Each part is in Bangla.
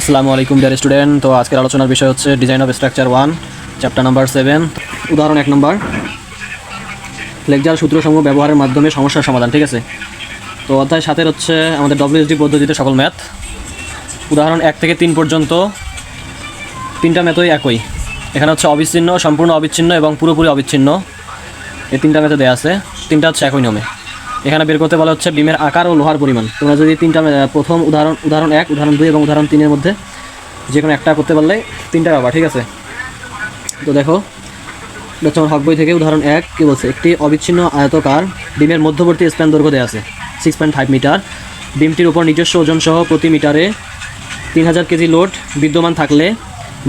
আসসালামু আলাইকুম ডিয়ার স্টুডেন্ট তো আজকের আলোচনার বিষয় হচ্ছে design of structure one chapter number seven উদাহরণ এক নম্বর লেকচার সূত্রসমূহ ব্যবহারের মাধ্যমে সমস্যার সমাধান, ঠিক আছে? তো অধ্যায় সাতের হচ্ছে আমাদের ডব্লিউএসডি পদ্ধতিতে সকল ম্যাথ উদাহরণ এক থেকে তিন পর্যন্ত, তিনটা ম্যাথই একই। এখানে হচ্ছে অবিচ্ছিন্ন, সম্পূর্ণ অবিচ্ছিন্ন এবং পুরোপুরি অবিচ্ছিন্ন। এই তিনটা ম্যাথে দেওয়া আছে। তিনটা হচ্ছে একই নিয়মে। এখানে বের করতে বলা হচ্ছে বিমের আকার ও লোহার পরিমাণ। তোমরা যদি তিনটা প্রথম উদাহরণ উদাহরণ এক, উদাহরণ দুই এবং উদাহরণ তিনের মধ্যে যে কোনো একটা করতে পারলে তিনটা পাবা, ঠিক আছে? তো দেখো হচ্ছে হক বই থেকে উদাহরণ এক কী বলছে? একটি অবিচ্ছিন্ন আয়তকার ডিমের মধ্যবর্তী স্প্যান দৈর্ঘ্য দেওয়া আছে সিক্স পয়েন্ট ফাইভ মিটার ডিমটির উপর নিজস্ব ওজন সহ প্রতি মিটারে তিন হাজার কেজি লোড বিদ্যমান থাকলে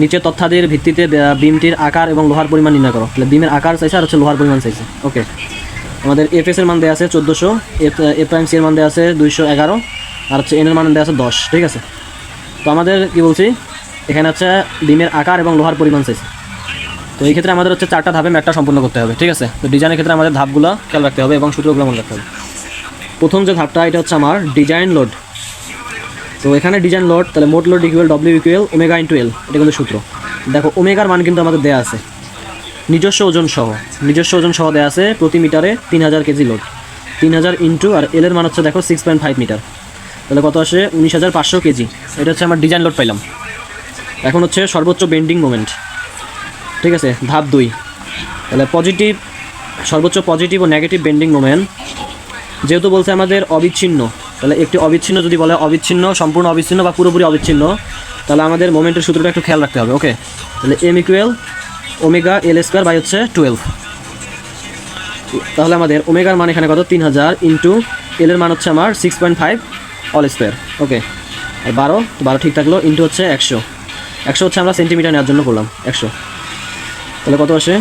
নিচে তথ্যাদির ভিত্তিতে বিমটির আকার এবং লোহার পরিমাণ নির্ণয় করো। তাহলে বিমের আকার চাইছে আর হচ্ছে লোহার পরিমাণ চাইছে। ওকে আমাদের এফ এস এর মান দেওয়া আছে চোদ্দোশো এফ এফ প্রাইম সি এর মান দেওয়া আছে দুইশো এগারো, আর হচ্ছে এন এর মান দেওয়া আছে দশ, ঠিক আছে? তো আমাদের কি বলছি? এখানে হচ্ছে ডিমের আকার এবং লোহার পরিমাণ চাইছে। তো এই ক্ষেত্রে আমাদের হচ্ছে চারটা ধাপে ম্যাটটা সম্পূর্ণ করতে হবে, ঠিক আছে? তো ডিজাইনের ক্ষেত্রে আমাদের ধাপগুলো খেয়াল রাখতে হবে এবং সূত্রগুলো মনে রাখতে হবে। প্রথম যে ধাপটা, এটা হচ্ছে আমার ডিজাইন লোড। তো এখানে ডিজাইন লোড, তাহলে মোট load equal W equal omega into L এটা কিন্তু সূত্র। দেখো ওমেগার মান কিন্তু আমাদের দেওয়া আছে। নিজস্ব ওজন সহ। নিজস্ব ওজন সহ দেওয়া আছে প্রতি মিটারে তিন হাজার কেজি লোড তিন হাজার ইন্টু আর এল এর মান হচ্ছে দেখো সিক্স পয়েন্ট ফাইভ মিটার তাহলে কত আসে? উনিশ হাজার পাঁচশো কেজি। এটা হচ্ছে আমার ডিজাইন লোড পাইলাম। এখন হচ্ছে সর্বোচ্চ বেন্ডিং মোমেন্ট ঠিক আছে? ধাপ দুই। তাহলে পজিটিভ সর্বোচ্চ পজিটিভ ও নেগেটিভ বেন্ডিং মোমেন্ট যেহেতু বলছে আমাদের অবিচ্ছিন্ন, তাহলে একটি অবিচ্ছিন্ন যদি বলে অবিচ্ছিন্ন, সম্পূর্ণ অবিচ্ছিন্ন বা পুরোপুরি অবিচ্ছিন্ন, তাহলে আমাদের মোমেন্টের সূত্রটা একটু খেয়াল রাখতে হবে ওকে তাহলে M equal omega L square by হচ্ছে টুয়েলভ তাহলে আমাদের ওমেগার মান এখানে কত? তিন হাজার ইন্টু এলের মান হচ্ছে আমার six point five whole square okay আর বারো? বারো ঠিক থাকল ইন্টু হচ্ছে একশো। একশো হচ্ছে আমরা সেন্টিমিটার নেওয়ার জন্য করলাম, একশো। তাহলে কত আসে?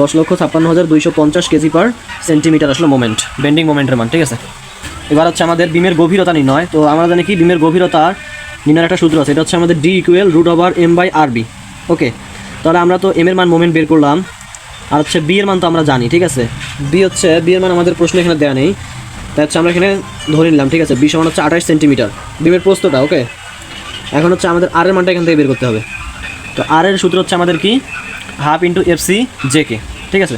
দশ লক্ষ ছাপ্পান্ন হাজার দুইশো পঞ্চাশ কেজি পার সেন্টিমিটার আসলো মোমেন্ট বেন্ডিং মোমেন্টের মান, ঠিক আছে? এবার হচ্ছে আমাদের বিমের গভীরতা নির্ণয়। তো আমরা জানি কি, বিমের গভীরতার নির্ণয়ের একটা সূত্র আছে, এটা হচ্ছে আমাদের D equal root over M by R B okay, তাহলে আমরা তো এম এর মান মোমেন্ট বের করলাম। আর হচ্ছে বি এর মান তো আমরা জানি, ঠিক আছে? বি হচ্ছে বি এর মান আমাদের প্রশ্ন এখানে দেওয়া নেই। তাই হচ্ছে আমরা এখানে ধরে নিলাম, ঠিক আছে? বি সমান হচ্ছে আঠাশ সেন্টিমিটার। বিমের প্রস্তটা, ওকে? এখন হচ্ছে আমাদের আর এর মানটা এখান থেকে বের করতে হবে। তো আর এর সূত্র হচ্ছে আমাদের কি? Half into F C J K ঠিক আছে?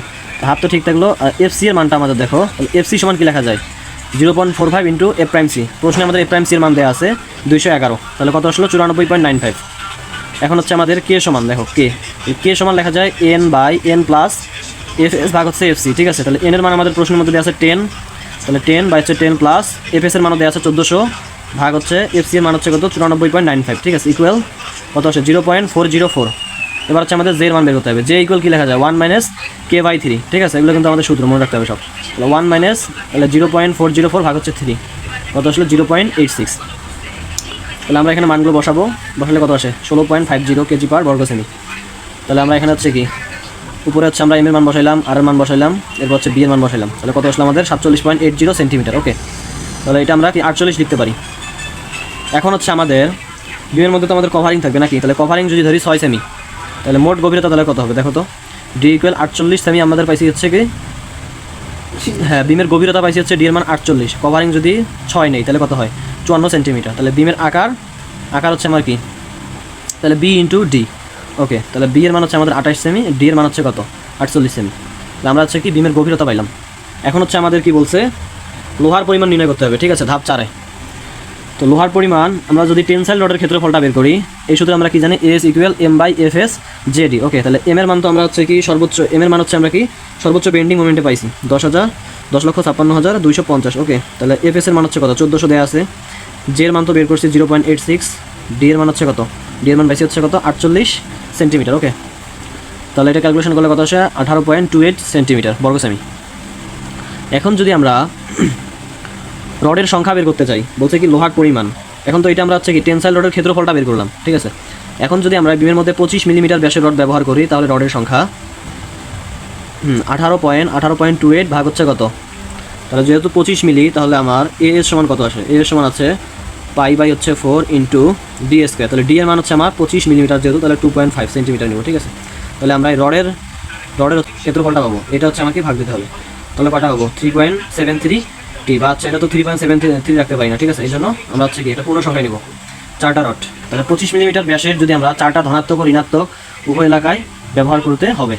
হাফ তো ঠিক থাকল। আর এফ সি এর মানটা আমাদের দেখো এফ সি সমান কি লেখা যায়? Zero point four five into F prime C প্রশ্নে আমাদের এফ প্রাইম সি এর মান দেওয়া আছে, দুইশো এগারো। তাহলে কত আসলো? চুরানব্বই পয়েন্ট নাইন ফাইভ এখন হচ্ছে আমাদের কে সমান, দেখো কে কে সমান লেখা যায় N by N plus F S ভাগ হচ্ছে এফ সি ঠিক আছে? তাহলে এন এর মান আমাদের প্রশ্নের মধ্যে দেওয়া আছে টেন তাহলে টেন বাই হচ্ছে টেন প্লাস এফ এস এর মানও দেওয়া আছে চোদ্দোশো, ভাগ হচ্ছে এফ সি এর মান হচ্ছে কত? চুরানব্বই পয়েন্ট নাইন ফাইভ ঠিক আছে? ইকুয়াল কত আছে zero point four zero four এবার হচ্ছে আমাদের জের মান বের করতে হবে। জে ইকুয়াল কি লেখা যায়? One minus K by three ঠিক আছে? এগুলো কিন্তু আমাদের সূত্র, মনে রাখতে হবে সব। তাহলে ওয়ান মাইনাস তাহলে zero point four zero four ভাগ হচ্ছে থ্রি কত আসলে? জিরো পয়েন্ট এইট সিক্স তাহলে আমরা এখানে মানগুলো বসাবো। বসালে কত আসে? ষোলো point five zero kg per বর্গ সেমি। তাহলে আমরা এখানে হচ্ছে কি? উপরে হচ্ছে আমরা এম এর মান বসাইলাম আর এর মান বসাইলাম, এরপর হচ্ছে বি মান বসাইলাম। তাহলে কত আসলে আমাদের? সাতচল্লিশ point eight zero centimetre okay তাহলে এটা আমরা কি আটচল্লিশ লিখতে পারি? এখন হচ্ছে আমাদের বিমের মধ্যে তো আমাদের কভারিং থাকবে নাকি? তাহলে কভারিং যদি ধরি ছয় সেমি, তাহলে মোট গভীরতা তাহলে কত হবে? দেখো তো। ডি ইকুয়াল আটচল্লিশ সেমি আমাদের পাইছি হচ্ছে কি? হ্যাঁ বিমের গভীরতা পাইছি হচ্ছে ডি এর মান আটচল্লিশ। কভারিং যদি ছয় নেই, তাহলে কত হয়? চুয়ান্ন সেন্টিমিটার। তাহলে বিমের আকার আকার হচ্ছে আমার কি? তাহলে বি ইন্টু ডি ওকে তাহলে বি এর মান হচ্ছে আমাদের আঠাশ সেমি ডি এর মান হচ্ছে কত? আটচল্লিশ সেমি তাহলে আমরা হচ্ছে কি বিমের গভীরতা পাইলাম। এখন হচ্ছে আমাদের কি বলছে? লোহার পরিমাণ নির্ণয় করতে হবে, ঠিক আছে, ধাপ চারে। তো লোহার পরিমাণ, আমরা যদি টেনসাইল রডের ক্ষেত্রফলটা বের করি, এই সূত্রে আমরা কি জানি? S equal M by F S JD okay তাহলে এম এর মান তো আমরা হচ্ছে কি সর্বোচ্চ এম এর মান হচ্ছে আমরা কি? সর্বোচ্চ বেন্ডিং মোমেন্টে পাইছি, দশ হাজার। দশ লক্ষ ছাপ্পান্ন হাজার দুইশো পঞ্চাশ। ওকে তাহলে এফ এস এর মান হচ্ছে কত? চোদ্দোশো দেওয়া আছে। জের মান তো বের করছি zero point eight six. D এর মান হচ্ছে কত? ডি এর মান পাইছি হচ্ছে কত? আটচল্লিশ সেন্টিমিটার ওকে তাহলে এটা ক্যালকুলেশন করলে কত আসে? আঠারো পয়েন্ট টু এইট সেন্টিমিটার বর্গ সেমি এখন যদি আমরা রডের সংখ্যা বের করতে চাই, বলছে কি লোহার পরিমাণ। এখন তো এটা আমরা হচ্ছে কি টেনসাইল রডের ক্ষেত্রফলটা বের করলাম, ঠিক আছে? এখন যদি আমরা বিমের মধ্যে পঁচিশ মিলিমিটার ব্যাসের রড ব্যবহার করি, তাহলে রডের সংখ্যা আঠারো পয়েন্ট আঠারো পয়েন্ট টু এইট ভাগ হচ্ছে কত? তাহলে যেহেতু পঁচিশ মিলি, তাহলে আমার এ এর সমান কত আসে? এ এর সমান আছে পাই বাই হচ্ছে ফোর ইন্টু ডি স্কোয়ার তাহলে ডি এর মান হচ্ছে আমার পঁচিশ মিলিমিটার যেহেতু, তাহলে টু পয়েন্ট ফাইভ সেন্টিমিটার নেব, ঠিক আছে? তাহলে আমরা এই রডের রডের ক্ষেত্রফলটা পাবো। এটা হচ্ছে আমাকে ভাগ দিতে হবে। তাহলে কটা পাবো থ্রি পয়েন্ট সেভেন থ্রি টি বা হচ্ছে এটা তো three point seven three three রাখতে পারি না, ঠিক আছে? এই জন্য আমরা হচ্ছে কি, এটা পুরো সংখ্যায় নিব। চারটা রড তাহলে পঁচিশ মিলিমিটার ব্যাসের যদি আমরা চারটা ধনাত্মক ও ঋণাত্মক উভয় এলাকায় ব্যবহার করতে হবে।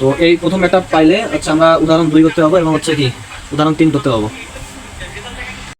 তো এই প্রথম একটা পাইলে হচ্ছে আমরা উদাহরণ দুই করতে পারব এবং হচ্ছে কি উদাহরণ তিন করতে পাবো